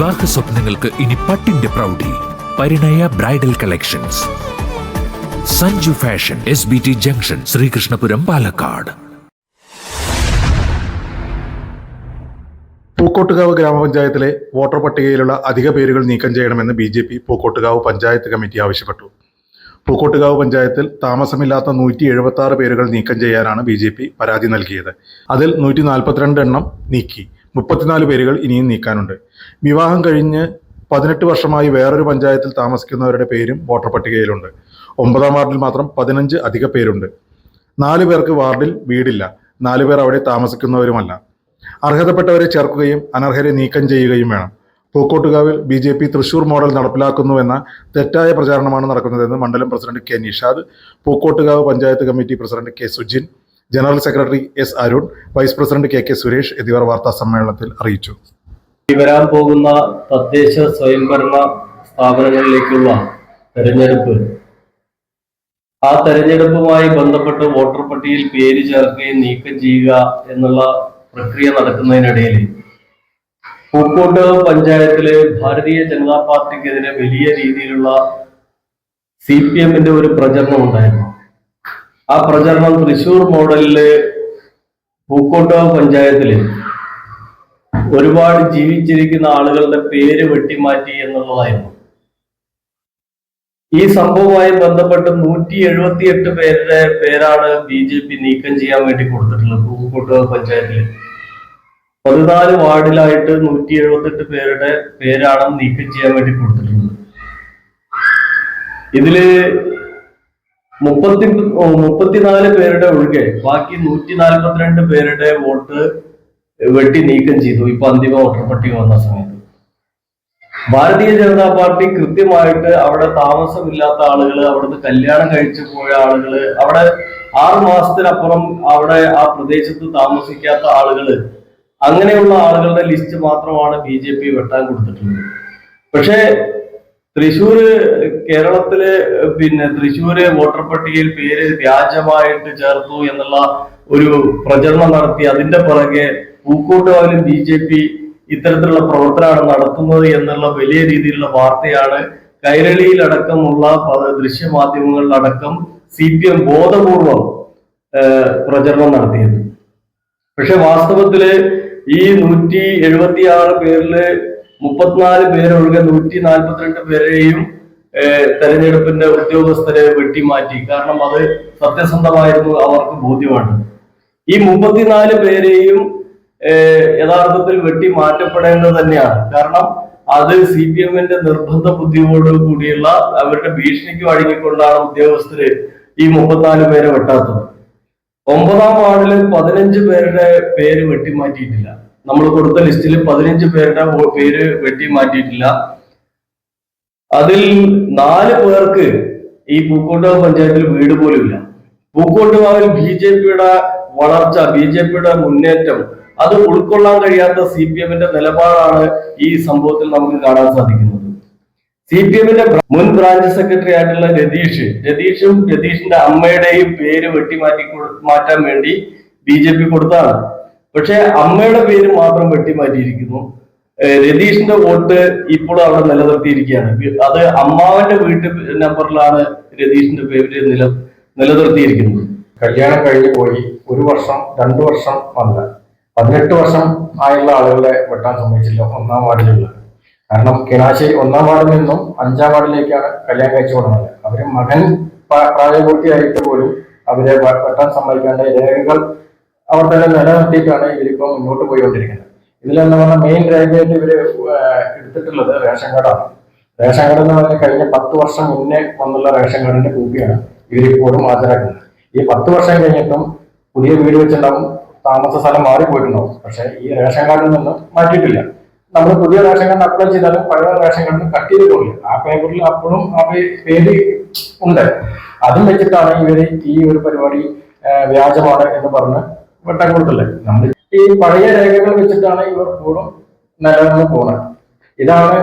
വിവാഹ സ്വപ്നങ്ങൾക്ക് ഇനി പട്ടിന്റെ പ്രൗഢി. Parinaya bridal collections. Sanju fashion S B T junction Sreekrishnapuram Palakkad. Pookkottukavu ഗ്രാമപഞ്ചായത്തിലെ വോട്ടർ പട്ടികയിലുള്ള അധിക പേരുകൾ നീക്കം ചെയ്യണമെന്ന് B J P Pookkottukavu panchayat committee ആവശ്യപ്പെട്ടു. പൂക്കോട്ടുകാവ് പഞ്ചായത്തിൽ താമസമില്ലാത്ത നൂറ്റി എഴുപത്തി ആറ് പേരുകൾ നീക്കം ചെയ്യാനാണ് ബി ജെ പി പരാതി നൽകിയത്. അതിൽ നൂറ്റി നാൽപ്പത്തിരണ്ട് എണ്ണം നീക്കി. മുപ്പത്തിനാല് പേരുകൾ ഇനിയും നീക്കാനുണ്ട്. വിവാഹം കഴിഞ്ഞ് പതിനെട്ട് വർഷമായി വേറൊരു പഞ്ചായത്തിൽ താമസിക്കുന്നവരുടെ പേരും വോട്ടർ പട്ടികയിലുണ്ട്. ഒമ്പതാം വാർഡിൽ മാത്രം പതിനഞ്ച് അധിക പേരുണ്ട്. നാല് പേർക്ക് വാർഡിൽ വീടില്ല. നാല് പേർ അവിടെ താമസിക്കുന്നവരുമല്ല. അർഹതപ്പെട്ടവരെ ചേർക്കുകയും അനർഹരെ നീക്കം ചെയ്യുകയും വേണം. പൂക്കോട്ടുകാവിൽ B J P Thrissur model നടപ്പിലാക്കുന്നുവെന്ന തെറ്റായ പ്രചാരണമാണ് നടക്കുന്നതെന്ന് മണ്ഡലം president K Nishad Pookkottukavu panchayat committee president K Sujin general secretary S Arun vice president K K Suresh എന്നിവർ വാർത്താ സമ്മേളനത്തിൽ അറിയിച്ചു. വരാൻ പോകുന്ന തദ്ദേശ സ്വയംഭരണ സ്ഥാപനങ്ങളിലേക്കുള്ള തെരഞ്ഞെടുപ്പ്. ആ തെരഞ്ഞെടുപ്പുമായി ബന്ധപ്പെട്ട് വോട്ടർ പട്ടികയിൽ പേര് ചേർക്കുകയും നീക്കം ചെയ്യുക എന്നുള്ള പ്രക്രിയ നടക്കുന്നതിനിടയിൽ പൂക്കോട്ട് പഞ്ചായത്തിലെ ഭാരതീയ ജനതാ പാർട്ടിക്കെതിരെ വലിയ രീതിയിലുള്ള സി പി എമ്മിന്റെ ഒരു പ്രചരണം ഉണ്ടായിരുന്നു. ആ പ്രചരണം തൃശൂർ മോഡലിൽ പൂക്കോട്ടോ പഞ്ചായത്തിൽ ഒരുപാട് ജീവിച്ചിരിക്കുന്ന ആളുകളുടെ പേര് വെട്ടിമാറ്റി എന്നുള്ളതായിരുന്നു. ഈ സംഭവവുമായി ബന്ധപ്പെട്ട് നൂറ്റി എഴുപത്തി എട്ട് പേരുടെ പേരാണ് ബി ജെ പി നീക്കം ചെയ്യാൻ വേണ്ടി കൊടുത്തിട്ടുള്ളത് പൂക്കോട്ട് പഞ്ചായത്തിൽ പതിനാല് വാർഡിലായിട്ട് നൂറ്റി എഴുപത്തെട്ട് പേരുടെ പേരാണ് നീക്കം ചെയ്യാൻ വേണ്ടി കൊടുത്തിട്ടുള്ളത്. ഇതിൽ മുപ്പത്തി മുപ്പത്തിനാല് പേരുടെ ഒഴികെ ബാക്കി നൂറ്റി നാൽപ്പത്തിരണ്ട് പേരുടെ വോട്ട് വെട്ടി നീക്കം ചെയ്തു. ഇപ്പൊ അന്തിമ വോട്ടർ പട്ടിക വന്ന സമയത്ത്. ഭാരതീയ ജനതാ പാർട്ടി കൃത്യമായിട്ട് അവിടെ താമസമില്ലാത്ത ആളുകൾ അവിടുന്ന് കല്യാണം കഴിച്ചു പോയ ആളുകൾ അവിടെ ആറ് മാസത്തിനപ്പുറം അവിടെ ആ പ്രദേശത്ത് താമസിക്കാത്ത ആളുകൾ അങ്ങനെയുള്ള ആളുകളുടെ ലിസ്റ്റ് മാത്രമാണ് ബി ജെ പി വെട്ടാൻ കൊടുത്തിട്ടുള്ളത്. പക്ഷേ തൃശ്ശൂര് കേരളത്തിൽ പിന്നെ തൃശ്ശൂര് വോട്ടർ പട്ടികയിൽ പേര് വ്യാജമായിട്ട് ചേർത്തു എന്നുള്ള ഒരു പ്രചരണം നടത്തി അതിന്റെ പുറകെ പൂക്കോട്ടുകാവിലും ബി ജെ പി ഇത്തരത്തിലുള്ള പ്രവർത്തനമാണ് നടത്തുന്നത് എന്നുള്ള വലിയ രീതിയിലുള്ള വാർത്തയാണ് കൈരളിയിലടക്കമുള്ള ദൃശ്യമാധ്യമങ്ങളിലടക്കം സി പി എം ബോധപൂർവം പ്രചരണം നടത്തിയത്. പക്ഷെ വാസ്തവത്തിൽ ഈ നൂറ്റി എഴുപത്തി ആറ് പേരിൽ മുപ്പത്തിനാല് പേരൊഴികെ നൂറ്റി നാൽപ്പത്തിരണ്ട് പേരെയും തെരഞ്ഞെടുപ്പിന്റെ ഉദ്യോഗസ്ഥരെ വെട്ടിമാറ്റി. കാരണം അത് സത്യസന്ധമായിരുന്നു അവർക്ക് ബോധ്യമാണ്. ഈ മുപ്പത്തിനാല് പേരെയും യഥാർത്ഥത്തിൽ വെട്ടി മാറ്റപ്പെടേണ്ടത് തന്നെയാണ്. കാരണം അത് സി പി എമ്മിന്റെ നിർബന്ധ ബുദ്ധിയോട് കൂടിയുള്ള അവരുടെ ഭീഷണിക്ക് വഴങ്ങിക്കൊണ്ടാണ് ഉദ്യോഗസ്ഥര് ഈ മുപ്പത്തിനാല് പേരെ വെട്ടാത്തത്. ഒമ്പതാം വാർഡിൽ പതിനഞ്ച് പേരുടെ പേര് വെട്ടിമാറ്റിയിട്ടില്ല. നമ്മൾ കൊടുത്ത ലിസ്റ്റിൽ പതിനഞ്ച് പേരുടെ പേര് വെട്ടി മാറ്റിയിട്ടില്ല. അതിൽ നാല് പേർക്ക് ഈ പൂക്കോട്ടുകാവ് പഞ്ചായത്തിൽ വീട് പോലും ഇല്ല. പൂക്കോട്ടുകാവിൽ ബി ജെ പിയുടെ വളർച്ച ബി ജെ പിയുടെ മുന്നേറ്റം അത് ഉൾക്കൊള്ളാൻ കഴിയാത്ത സി പി എമ്മിന്റെ നിലപാടാണ് ഈ സംഭവത്തിൽ നമുക്ക് കാണാൻ സാധിക്കുന്നത്. സി പി എമ്മിന്റെ മുൻ ബ്രാഞ്ച് സെക്രട്ടറി ആയിട്ടുള്ള രതീഷ് രതീഷും രതീഷിന്റെ അമ്മയുടെയും പേര് വെട്ടിമാറ്റി മാറ്റി മാറ്റാൻ വേണ്ടി ബി ജെ പി കൊടുത്താണ്. പക്ഷെ അമ്മയുടെ പേര് മാത്രം വെട്ടിമാറ്റിയിരിക്കുന്നു. മാറ്റിയിരിക്കുന്നു രതീഷിന്റെ വോട്ട് ഇപ്പോഴും അവിടെ നിലനിർത്തിയിരിക്കുകയാണ്. അത് അമ്മാവന്റെ വീട്ടു നമ്പറിലാണ് രതീഷിന്റെ പേര് നില നിലനിർത്തിയിരിക്കുന്നത്. കല്യാണം കഴിഞ്ഞു പോയി. ഒരു വർഷം രണ്ടു വർഷം വന്ന. പതിനെട്ട് വർഷം ആയുള്ള ആളുകളെ വെട്ടാൻ സമ്മതിച്ചില്ല ഒന്നാം വാർഡിലുള്ള. കാരണം കിണാശി ഒന്നാം വാർഡിൽ നിന്നും അഞ്ചാം വാർഡിലേക്കാണ് കല്യാണം കഴിച്ചു കൊടുക്കുന്നത് അവർ മകൻ പ്രാ- പ്രായപൂർത്തിയായിട്ട് പോലും അവരെ വെട്ടാൻ സമ്മതിക്കേണ്ട രേഖകൾ അവർ തന്നെ നിലനിർത്തിയിട്ടാണ് ഇവരിപ്പോ മുന്നോട്ട് പോയിക്കൊണ്ടിരിക്കുന്നത്. ഇതിലെന്ന് പറഞ്ഞാൽ മെയിൻ രേഖയായിട്ട് ഇവർ എടുത്തിട്ടുള്ളത് റേഷൻ കാർഡാണ് റേഷൻ കാർഡ് എന്ന് പറഞ്ഞാൽ കഴിഞ്ഞ പത്ത് വർഷം മുന്നേ വന്നുള്ള റേഷൻ കാർഡിന്റെ കോപ്പിയാണ് ഇവരിപ്പോഴും ഹാജരാക്കുന്നത്. ഈ പത്ത് വർഷം കഴിഞ്ഞിട്ടും പുതിയ വീട് വെച്ചിട്ടുണ്ടാവും താമസ സ്ഥലം മാറിപ്പോയിട്ടുണ്ടാവും. പക്ഷെ ഈ റേഷൻ കാർഡിൽ നിന്നും മാറ്റിയിട്ടില്ല. നമ്മൾ പുതിയ റേഷൻ കാർഡ് അപ്ലൈ ചെയ്താലും പഴയ റേഷൻ കാർഡിന് കട്ട് ചെയ്ത് പോകില്ല ആ പേപ്പറിൽ അപ്പോഴും ആ പേര് ഉണ്ട്. അതും വെച്ചിട്ടാണ് ഇവർ ഈ ഒരു പരിപാടി വ്യാജമാണ് എന്ന് പറഞ്ഞ് വെട്ടാൻ കൊടുത്തില്ലേ നമ്മൾ ഈ പഴയ രേഖകൾ വെച്ചിട്ടാണ് ഇവർ കൂടും നിലനിന്ന് പോകുന്നത് ഇതാണ്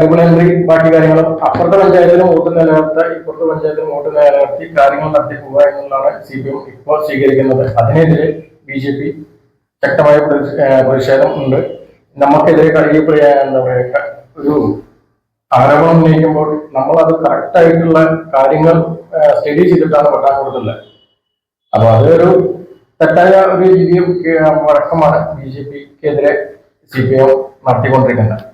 ഡബിൾ എൻട്രി ബാക്കി കാര്യങ്ങളും. അപ്പുറത്തെ പഞ്ചായത്തിലും വോട്ട് നിലനിർത്തുക ഇപ്പുറത്തെ പഞ്ചായത്തിലും വോട്ട് നിലനിർത്തി കാര്യങ്ങൾ നടത്തി പോവുക എന്നുള്ളതാണ് സി പി എം ഇപ്പോൾ സ്വീകരിക്കുന്നത്. അതിനെതിരെ ബി ജെ പി ശക്തമായ പ്രതിഷേധം ഉണ്ട്. നമുക്കെതിരെ കഴിയപ്പെടുക എന്താ പറയുക ഒരു ആരോപണം ഉന്നയിക്കുമ്പോൾ നമ്മൾ അത് കറക്റ്റ് ആയിട്ടുള്ള കാര്യങ്ങൾ സ്റ്റഡി ചെയ്തിട്ടാണ് വെട്ടാൻ കൊടുത്തുള്ളത് അപ്പൊ അതൊരു തെറ്റായ ഒരു രീതിയും വഴക്കമാണ് ബി ജെ പിക്കെതിരെ സി പി എം നടത്തിക്കൊണ്ടിരിക്കുന്നത്.